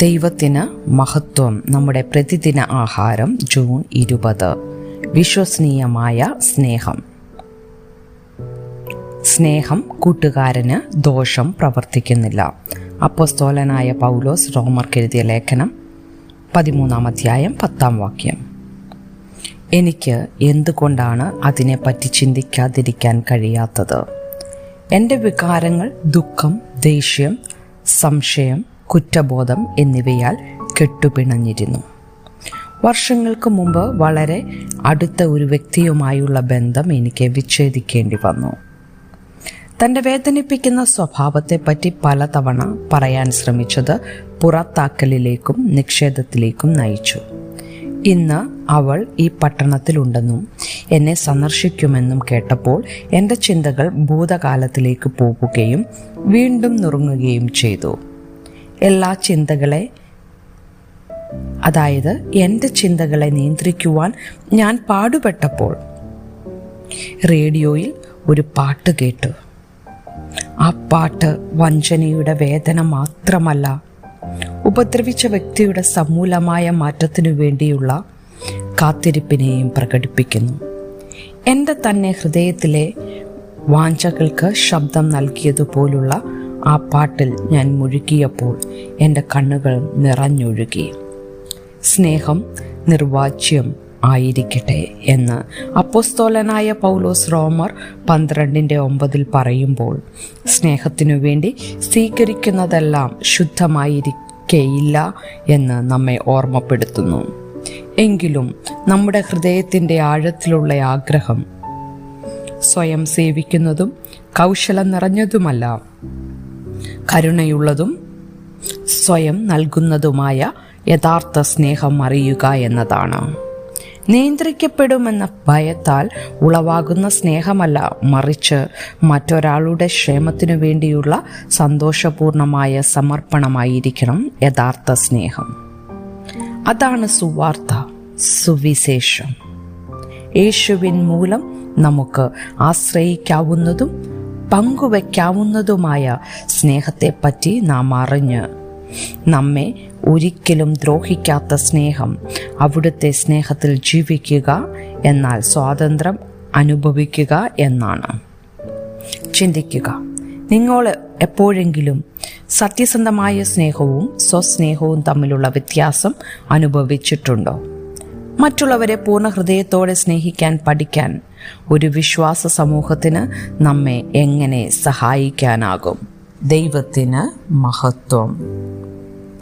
ദൈവത്തിന് മഹത്വം നമ്മുടെ പ്രതിദിന ആഹാരം ജൂൺ ഇരുപത്. വിശ്വസനീയമായ സ്നേഹം. സ്നേഹം കൂട്ടുകാരന് ദോഷം പ്രവർത്തിക്കുന്നില്ല. അപ്പസ്തോലനായ പൗലോസ് റോമർക്കെഴുതിയ ലേഖനം പതിമൂന്നാം അധ്യായം പത്താം വാക്യം. എനിക്ക് എന്തുകൊണ്ടാണ് അതിനെപ്പറ്റി ചിന്തിക്കാതിരിക്കാൻ കഴിയാത്തത്? എന്റെ വികാരങ്ങൾ ദുഃഖം ദേഷ്യം സംശയം കുറ്റബോധം എന്നിവയാൽ കെട്ടുപിണഞ്ഞിരുന്നു. വർഷങ്ങൾക്ക് മുമ്പ് വളരെ അടുത്ത ഒരു വ്യക്തിയുമായുള്ള ബന്ധം എനിക്ക് വിച്ഛേദിക്കേണ്ടി വന്നു. തന്റെ വേദനിപ്പിക്കുന്ന സ്വഭാവത്തെപ്പറ്റി പലതവണ പറയാൻ ശ്രമിച്ചത് പുറത്താക്കലിലേക്കും നിക്ഷേപത്തിലേക്കും നയിച്ചു. ഇന്ന് അവൾ ഈ പട്ടണത്തിലുണ്ടെന്നും എന്നെ സന്ദർശിക്കുമെന്നും കേട്ടപ്പോൾ എന്റെ ചിന്തകൾ ഭൂതകാലത്തിലേക്ക് പോവുകയും വീണ്ടും നുറുങ്ങുകയും ചെയ്തു. എല്ലാ ചിന്തകളെ അതായത് എന്റെ ചിന്തകളെ നിയന്ത്രിക്കുവാൻ ഞാൻ പാടുപെട്ടപ്പോൾ റേഡിയോയിൽ ഒരു പാട്ട് കേട്ടു. ആ പാട്ട് വഞ്ചനയുടെ വേദന മാത്രമല്ല ഉപദ്രവിച്ച വ്യക്തിയുടെ സമൂലമായ മാറ്റത്തിനു വേണ്ടിയുള്ള കാത്തിരിപ്പിനെയും പ്രകടിപ്പിക്കുന്നു. എന്റെ തന്നെ ഹൃദയത്തിലെ വാഞ്ചകൾക്ക് ശബ്ദം നൽകിയതുപോലുള്ള ആ പാട്ടിൽ ഞാൻ മുഴുകിയപ്പോൾ എന്റെ കണ്ണുകൾ നിറഞ്ഞൊഴുകി. സ്നേഹം നിർവാച്യം ആയിരിക്കട്ടെ എന്ന് അപ്പോസ്തോലനായ പൗലോസ് റോമർ പന്ത്രണ്ടിന്റെ ഒമ്പതിൽ പറയുമ്പോൾ സ്നേഹത്തിനു വേണ്ടി സ്വീകരിക്കുന്നതെല്ലാം ശുദ്ധമായിരിക്കേയില്ല എന്ന് നമ്മെ ഓർമ്മപ്പെടുത്തുന്നു. എങ്കിലും നമ്മുടെ ഹൃദയത്തിന്റെ ആഴത്തിലുള്ള ആഗ്രഹം സ്വയം സേവിക്കുന്നതും കൗശലം നിറഞ്ഞതുമല്ല. കരുണയുള്ളതും സ്വയം നൽകുന്നതുമായ യഥാർത്ഥ സ്നേഹം അറിയുക എന്നതാണ്. നിയന്ത്രിക്കപ്പെടുമെന്ന ഭയത്താൽ ഉളവാകുന്ന സ്നേഹമല്ല മറിച്ച് മറ്റൊരാളുടെ ക്ഷേമത്തിനു വേണ്ടിയുള്ള സന്തോഷപൂർണമായ സമർപ്പണമായിരിക്കണം യഥാർത്ഥ സ്നേഹം. അതാണ് സുവാർത്ത സുവിശേഷം. യേശുവിൻ മൂലം നമുക്ക് ആശ്രയിക്കാവുന്നതും പങ്കുവയ്ക്കാവുന്നതുമായ സ്നേഹത്തെപ്പറ്റി നാം അറിഞ്ഞ്. നമ്മെ ഒരിക്കലും ദ്രോഹിക്കാത്ത സ്നേഹം അവിടുത്തെ സ്നേഹത്തിൽ ജീവിക്കുക എന്നാൽ സ്വാതന്ത്ര്യം അനുഭവിക്കുക എന്നാണ്. ചിന്തിക്കുക. നിങ്ങൾ എപ്പോഴെങ്കിലും സത്യസന്ധമായ സ്നേഹവും സ്വസ്നേഹവും തമ്മിലുള്ള വ്യത്യാസം അനുഭവിച്ചിട്ടുണ്ടോ? മറ്റുള്ളവരെ പൂർണ ഹൃദയത്തോടെ സ്നേഹിക്കാൻ പഠിക്കാൻ ഒരു വിശ്വാസ സമൂഹത്തിന് നമ്മെ എങ്ങനെ സഹായിക്കാനാകും? ദൈവത്തിന് മഹത്വം.